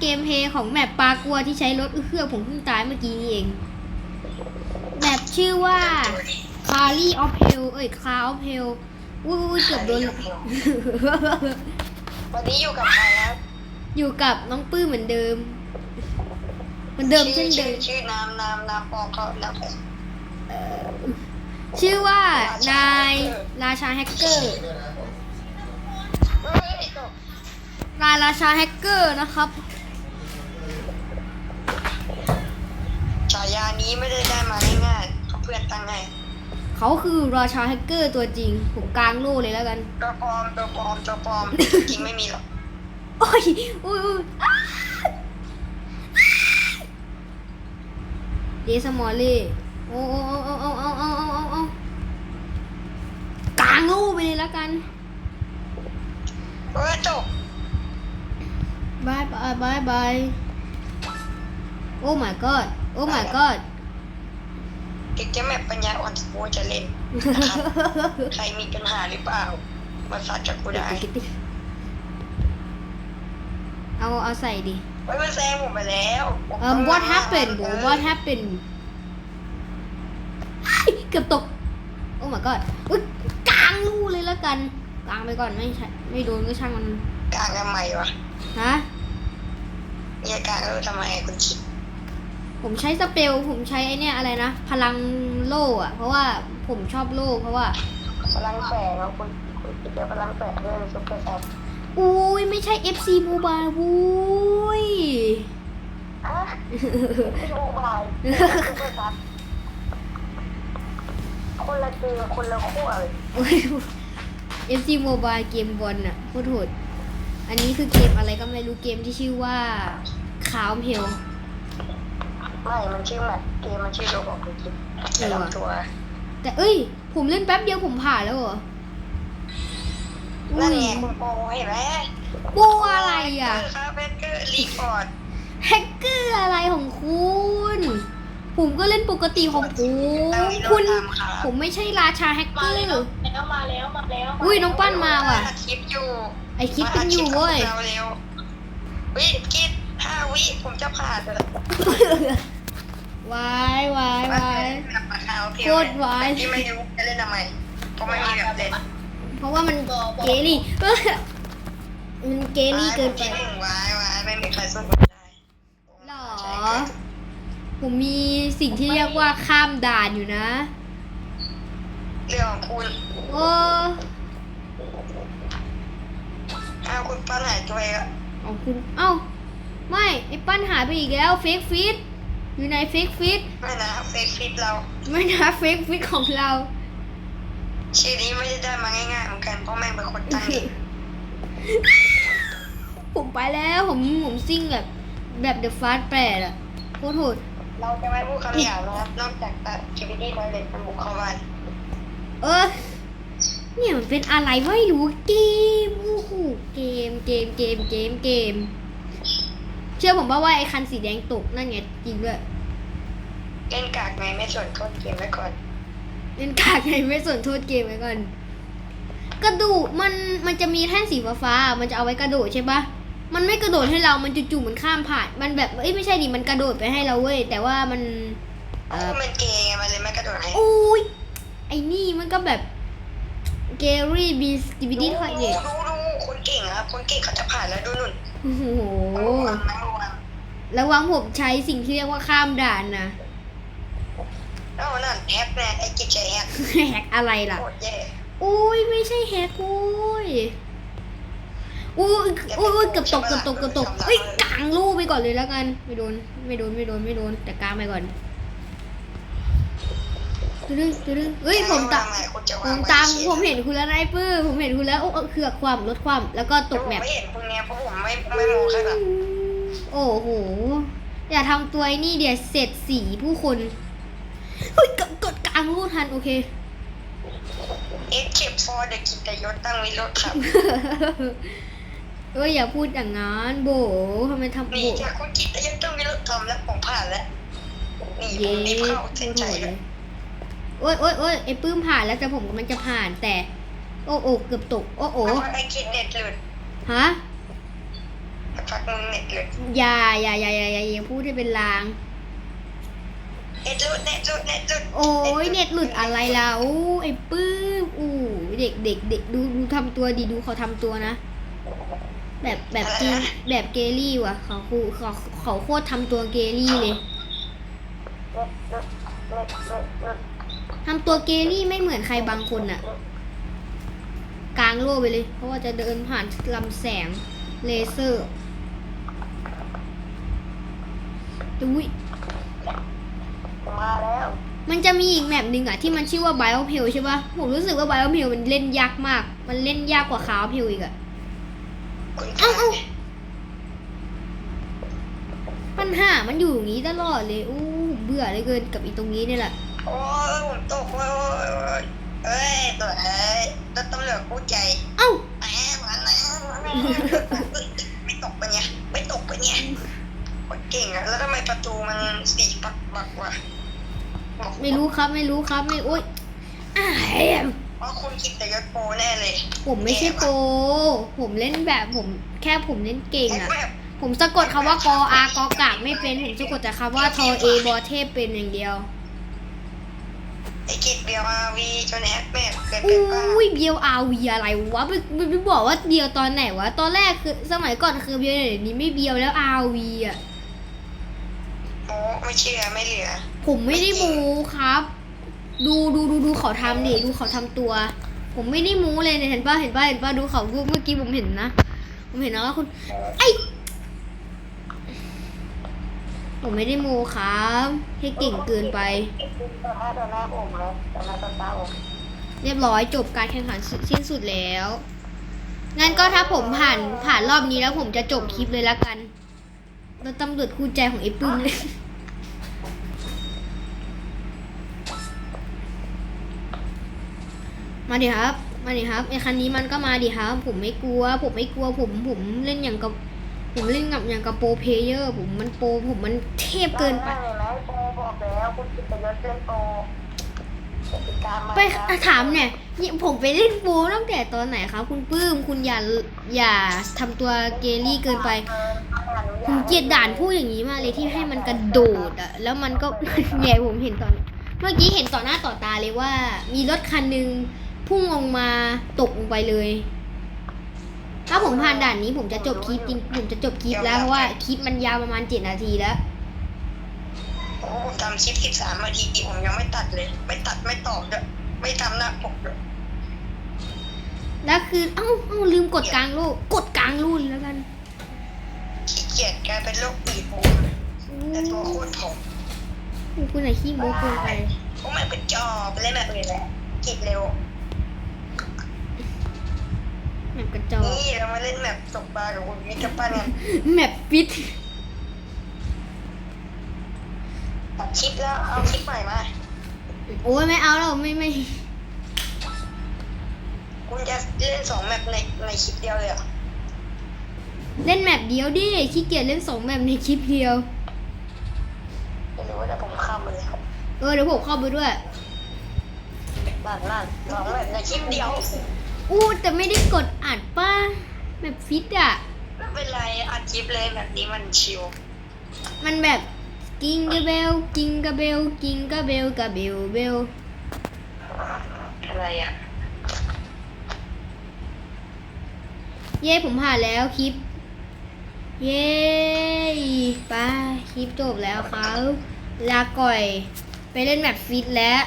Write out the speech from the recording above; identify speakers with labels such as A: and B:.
A: เกมเพลย์ของแมปปลากัวที่ใช้รถอื้อเฮือกผมเพิ่งตายเมื่อกี้นี่เอง แมปชื่อว่า c a r l y of Hell เอ้ย c a r of Hell อุ้ยๆเกือบโดน
B: วันนี้อยู่กับใครครับ
A: อยู่กับน้องปื้มเหมือนเดิม เหมือนเดิมเช่นเดิ
B: ชื่อ
A: ม
B: ชื่อน้ำน้ำน้ำปองเขาน้ำแข็ง
A: ชื่อว่านายราชาแฮกเกอร์
B: เฮ้ยตก
A: นายราชาแฮกเกอร์นะครับา
B: ยานี้ไม่ได้ได้มาง่ายๆเขาเพื่อนตั้งให้
A: เขาคือราชาแฮกเกอร์ตัวจริง ผมกลางโล่เลยแล้วกัน
B: ตัวปลอมตัวปลอมตัวปลอมจริงไม่มีหรอก
A: โอ้ยอุ้ยอุ้ยอ้าเดสมอลเล่โอ้โอ้โอ้โอ้โอ้โอ้โอ้โอ้โอ้กลางโล่ไปเลยแล้วกัน
B: เฮ้ยตก
A: บายบายบายบาย โอ้ my god โอ้ my god
B: ถึงจะแมปปัญญาอ่อนกูจะเล่นนะครับใครมีปัญหาหรือเปล่า มาซัดกับกูได้
A: เอาเอาใส่ดิ
B: เฮ้ยมันแซงผมไปแล้วผม
A: เอ่อ
B: ต้อง
A: what
B: มา
A: happened บ
B: เออ
A: what happened เกือบตก โอ้ my god อุ๊ยกลางลูเลยแล้วกันกลางไปก่อนไม่ใช่ไม่โดนก็ช่างมัน
B: กลางทำไมวะ
A: ฮะ
B: เนี่ยกลางเออทำไมคุณคิด
A: ผมใช้สเปลผมใช้ไอเนี่ยอะไรนะ พลังโล่อะเพราะว่าผมชอบโล่เพราะว่า
B: พลังแฝงแล้วคุณคุณคิดว่าพลังแฝงเรื่องซุปเปอร์แอป
A: อุ้ยไม่ใช่ FC Mobile วุ้ย
B: อะไม่รู้บายซุปเปอร์แอปคนละเกมคนละขั้วเลย
A: โอ้ย FC Mobile เกมบอลน่ะโคตรโหดอันนี้คือเกมอะไรก็ไม่รู้เกมที่ชื่อว่าคาวเพล
B: ไม่มันชื่อแบบเกมมันชื่อโลบอกคุณคิดแต่ลำตัว
A: แต่เอ้ย ผมเล่นแป๊บเดียวผมผ่านแล้วเหรออุ้
B: นั่น
A: ย
B: ไงคุณโปเห็นไหม
A: โบอะไรอะ
B: คาเฟเกอร์รีพอร์ต
A: แฮกเกอร์อะไรของคุณ ผมก็เล่นปกติของผมคุณ ผมไม่ใช่ราชาแฮกเกอร์
C: แล้วมาแล้วมาแล้ว
A: อุ้ยน้องปั้นมาว่ะ
B: อัดคลิปอยู่
A: ไอคลิปเป็นอยู่เว้ย
B: มาอัดคลิปกับเราเร็ววิคิดห้าวิผมจะผ่านเลย
A: วายวายวายโคตรไว
B: ที่ไม่รู้จะเล่นทำไมเพราะไม่มีแบบเล่น
A: เพราะว่ามันเกลี่เออมันเกลี่เกินไป
B: ที่หนึ่งวายวายไม่มีใครสู้ผมได้
A: หรอ ผมมีสิ่งที่เรียกว่าข้ามด่านอยู่นะ
B: เรื่องของคุณ
A: โอ้
B: ถ้าคุณปั้นหายตัวเองอะ
A: เอาคุณ เอ้า ไม่ ไอ้ปั้นหายไปอีกแล้ว เฟกฟิต อยู่ในเฟกฟิต
B: ไม่นะเฟซฟิตเรา
A: ไม่นะเฟกฟิตของเรา
B: ชื่อนี้ไม่ได้ได้มาง่ายๆเหมือนกันเพราะแม่งเป็นคนตั้งเอง
A: ผมไปแล้วผมผมซิ่งแบบแบบเดอะฟาสแปดอะโคตรโหด
B: เราจะไม่พูดคำหยาบนะครับนอกจากตัดชีวิตที่เราเล่นมันบุกเข้าบ้าน
A: เออ เนี่ยมันเป็นอะไรไม่รู้เกมโอ้โหเกมเกมเกมเกมเกม เชื่อผมป่าว่าไอ้คันสีแดงตกนั่นไงจริงด้วย
B: เล่นกากไงไม่สนโทษเกมไว้ก่อน
A: เล่นกากไงไม่สนโทษเกมไว้ก่อน กระโดดมันมันจะมีแท่นสีฟ้าๆมันจะเอาไว้กระโดดใช่ปะมันไม่กระโดดให้เรา มันจู่ๆมันข้ามผ่าน มันแบบ เอ้ยไม่ใช่ดิ มันกระโดดไปให้เราเว้ย แต่ว่ามัน เออ
B: มันเกย์ไงมันเลยไม่กระโดดให้
A: โอ้ย ไอ้นี่มันก็แบบ เกรี่บีสติบิดี้ทอยเด็
B: ดูดูคนเก่งครับ คนเก่งเขาจะผ่านแล้วดูนุ่น
A: โอ้โห
B: ระวังนะระวัง
A: ระวังผมใช้สิ่งที่เรียกว่าข้ามด่านนะ
B: แล้วนั่นแฮกแน่ไอ้กิจใจแฮก
A: แฮกอะไรล่ะ
B: โคตรแย่
A: อุ้ยไม่ใช่แฮกโอ้ยอุ้ยอุ้ยอุ้ยเกือบตกเกือบตกเกือบตกเฮ้ยกลางลูกไปก่อนเลยแล้วกัน ไม่โดนไม่โดนไม่โดนไม่โดนแต่กลางไปก่อน ตึ้งตึ้งเฮ้ยผมตาม
B: ไคุณจะ
A: ผ
B: วาง
A: ม
B: ไว้
A: ตาม
B: เฉย
A: ผมเห็นคุณแล้วนายปื้อผมเห็นคุณแล้วโอ้เออเขือกความลดความแล้วก็ตกแมป
B: ผมไม่เห็นคุณไงเพราะผมไม่ไม่มองแค่แบบ
A: โอ้โห อย่าทำตัวไอ้นี่เดี๋ยวเสร็จสีผู้คนเฮ้ยกดกดกลางรูทันโอเค
B: เอ็กเก็บฟอร์เดกิจยศตั้งวิโรธครับ
A: เอ้ยอย่าพูดอย่างนั้นโบทำไมทำโบ
B: นี่จากคุณกิจยศตั้งวิโรธทำแล้วผมผ่านแล้วนี่ผ
A: เย้
B: มรีบเข้า
A: โค
B: เส้น
A: ตร
B: ใจ
A: โหด
B: เล
A: เลยย โอ้ยโอ้ยโอ้ยไอ้ปื้มผ่านแล้วแต่ผมกำลังจะผ่านแต่ โอ้โอ้เกือบตก โอ้โอ้
B: เพราะไอ้กิจเน็ตหลุด
A: ฮะ
B: พักมึงเน็ตเลย
A: อย่าอย่าอย่าอย่าอย่าอย่าพูดให้เป็นลาง
B: เน็ตหลุดเน็ตหลุดเน็ตหลุด
A: โอ้ยเน็ตหลุดอะไรล่ะอู้ไอ้ปื้มอู้เด็กเด็กเด็กดูดูทำตัวดีดูเขาทำตัวนะแบบแบบเกแบบเกลี่ว่ะเขาคูเขาเขาโคตรทำตัวเกลี่เลย ทำตัวเกลี่ไม่เหมือนใครบางคนอะกลางโลกไปเลย เพราะว่าจะเดินผ่านลำแสงเลเซอร์อุ้ย
B: มาแล้ว
A: มันจะมีอีกแมปหนึ่งอะที่มันชื่อว่า b i o p e l ใช่ปะผมรู้สึกว่า b i o p e l มันเล่นยากมาก มันเล่นยากกว่าคา p e l อีกอะ
B: คุณ
A: เอ้าเอ้าปัญหามันอยู่อย่างนี้ตลอดเลยอู้เบื่อเหลยเกินกับอีตรงนี้เนี่ยแหละ
B: โอ้ยผมตกโอ้ยโอ้ยโอ้ยเอ้ยตัวเอ้ยรถตำรวจกู้ใจ
A: เอ้า
B: แหมมาแล้วไม่ตกปะเนี่ย ไม่ตกปะเนี่ยโคตรเก่งอะแล้วทำไมประตูมันสีปักปักวะบอก
A: ไม่รู้ครับไม่รู้ครับไม่โอ๊ยอ้าย
B: ว่าคุณคิดแต่ยศโปรแน่เลย
A: ผมไม่ใช่โปรผมเล่นแบบผมแค่ผมเล่นเก่ง
B: แอค
A: อะ
B: แบบ
A: ผมสะกดคำว่ากออากอกากไม่เป็น ผมสะกดแต่คำว่าทอเอบอเทพเป็นอย่างเดียว
B: ไอ้กิจเบียวอาวีจนแฮกแบบเกิน
A: อ
B: ไปป้าุ้
A: ยเบียวอาวีอะไรวะไม่ไม่ไม่บอกว่าเบียวตอนไหนวะ ตอนแรกคือสมัยก่อนคือเบียวเดี๋ยวนี้ไม่เบียวแล้วอาวีอะ
B: โมไม่เชื่อไม่เหลือ
A: ผมไม่ได้โมูครับ ดูดูดูดูเขาทำดิดูเขาทำตัว ผมไม่ได้โมูเลยเนี่ยเห็นป่ะเห็นป่ะเห็นป่ะดูเขาเมื่อกี้ผมเห็นนะ ผมเห็นนะว่าคุณไอ ผมไม่ได้โมูครับ ให้เก่งเกินไป เรียบร้อยจบการแข่งขันสิ้นสุดแล้ว งั้นก็ถ้าผมผ่านผ่านรอบนี้แล้วผมจะจบคลิปเลยละกันแล้วตำรวจคู่ใจของไอ้ปึ้มเลยมาดิครับ มาดิครับไอ้คันนี้มันก็มาดิครับ ผมไม่กลัว ผมไม่กลัวผมผมเล่นอย่างกับ ผมเล่นกับอย่างกับโปรเพเยอร์ผมมันโปรผมมันเทพเกินไป
B: ได้ไหมโปรบอกแล้วคุณคิต่ยศเล่นโปรติดตามมา
A: ไปอะถามเนี่ยนี่ผมไปเล่นโปรตั้งแต่ตอนไหนครับ คุณปื้มคุณอย่าอย่าทำตัวเกลี่เกินไป ผมเกลียดด่านพูดอย่างนี้มากเลยที่ให้มันกระโดดอะแล้วมันก็ แย่ผมเห็นตอน เมื่อกี้เห็นต่อหน้าต่อตาเลยว่า มีรถคันหนึ่งพุ่งลงมาตกลงไปเลย ถ้าผมผ่านด่านนี้ผมจะจบคลิปจริงผมจะจบคลิปแล้วเพราะว่าคลิปมันยาวประมาณเจ็ดนาทีแล้ว
B: โอ้ผมทำคลิปสิบสามนาทีผมยังไม่ตัดเลย ไม่ตัดไม่ตอบด้วยไม่ทำหน้าปกด้วย
A: แล้วคือเอ้าเอ้าลืมกดกลางลูกกดกลางรุ่นแล้วกัน
B: ขี้เกียจกลายเป็นโรคปีดบูมแต่ตัวโคตรผอม
A: อู้คุณไหนขี้โม้เกินไป
B: พวกมันเป็นจอไปเล่นแบบอื่นแหละกิดเร็ว
A: แม ปกระจอก
B: นี่เรามาเล่นแบบตกปลากับคุณวิทย์กับป้าเนี่ย
A: แมปฟิต
B: ตัดคลิปแล้วเอาคลิปใหม่มา
A: โอ้ยไม่เอาแล้วไม่ไม่
B: คุณจะเล่นสองแมปในในคลิปเดียวเลยเหรอ
A: เล่นแมปเดียวดิขี้เกียจเล่นสองแมปในคลิปเดียว
B: ไม่รู้ว่าจะผมข้ามไปเลยครับ
A: เออเดี๋ยวผมเข้าไปด้วย
B: นั่นนั่นสองแมปในคลิปเดียว
A: อู้แต่ไม่ได้กดอัดป้าแมปฟิตอะ
B: ไม่เป็นไรอัดคลิปเลยแบบนี้มันชิล
A: มันแบบกิงกะเบลกิงกะเบลกิงกะเบลกะเบลเบล
B: อะไรอะ
A: เย้ผมผ่านแล้วคลิป เย้ไป้าคลิปจบแล้วครับลาก่อย ไปเล่นแมปฟิตแล้ว